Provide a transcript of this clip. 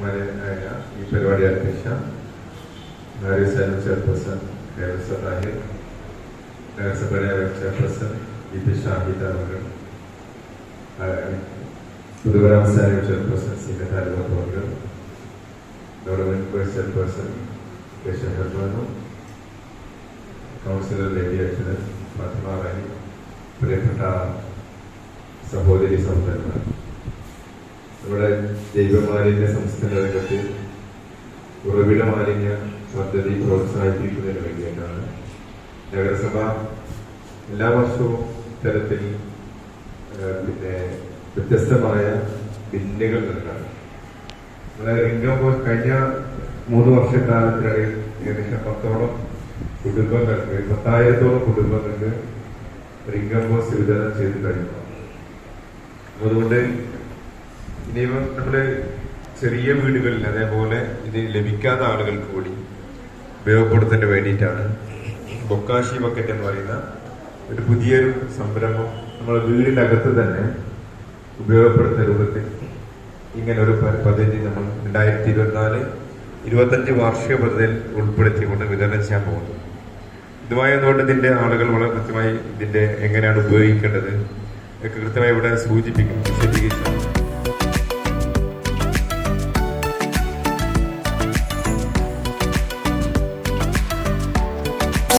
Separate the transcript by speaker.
Speaker 1: प्रमाणे आहे मी परवाडी अध्यक्ष नारे सायन चेअरपर्सन कॅरसर आहे. चेअरपर्सन इथे शाहिता वगैरे गुरुग्राम सायन चेअरपर्सन सिंगा वगैरे गवर्नमेंट बोर्ड चेअरपर्सन केशव हजमान काउन्सिलर लेडी अर्चना महात्मा गांधी प्रेमटा सभोदरी संप्रदाय നമ്മുടെ ജൈവമാലിന്യ സംസ്കരണ രംഗത്ത് ഉറവിട മാലിന്യ പദ്ധതി പ്രോത്സാഹിപ്പിക്കുന്നതിന് വേണ്ടിയിട്ടാണ് നഗരസഭ എല്ലാ വർഷവും ഇത്തരത്തിൽ പിന്നെ വ്യത്യസ്തമായ ബിന്നുകൾ നൽകാണ് നമ്മുടെ രംഗം കഴിഞ്ഞ മൂന്ന് വർഷക്കാലത്തിനിടയിൽ ഏകദേശം പത്തോളം കുടുംബങ്ങൾക്ക് പത്തായിരത്തോളം കുടുംബങ്ങൾക്ക് റിംഗം വിതരണം ചെയ്ത് കഴിഞ്ഞു. അതുകൊണ്ട് ഇനിയിപ്പം നമ്മുടെ ചെറിയ വീടുകളിൽ അതേപോലെ ഇത് ലഭിക്കാത്ത ആളുകൾക്ക് കൂടി ഉപയോഗപ്പെടുത്തേണ്ട വേണ്ടിയിട്ടാണ് ബൊക്കാഷി ബക്കറ്റ് എന്ന് പറയുന്ന ഒരു പുതിയൊരു സംരംഭം നമ്മുടെ വീടിനകത്ത് തന്നെ ഉപയോഗപ്പെടുത്തുന്ന രൂപത്തിൽ ഇങ്ങനെ ഒരു പദ്ധതി നമ്മൾ രണ്ടായിരത്തി ഇരുപത്തിനാല് ഇരുപത്തഞ്ച് വാർഷിക പദ്ധതിയിൽ ഉൾപ്പെടുത്തിക്കൊണ്ട് വിതരണം ചെയ്യാൻ പോകുന്നു. ഇതുമായി അതുകൊണ്ട് ഇതിന്റെ ആളുകൾ വളരെ കൃത്യമായി ഇതിന്റെ എങ്ങനെയാണ് ഉപയോഗിക്കേണ്ടത് കൃത്യമായി ഇവിടെ സൂചിപ്പിക്കും വിശദീകരിച്ചു Bye.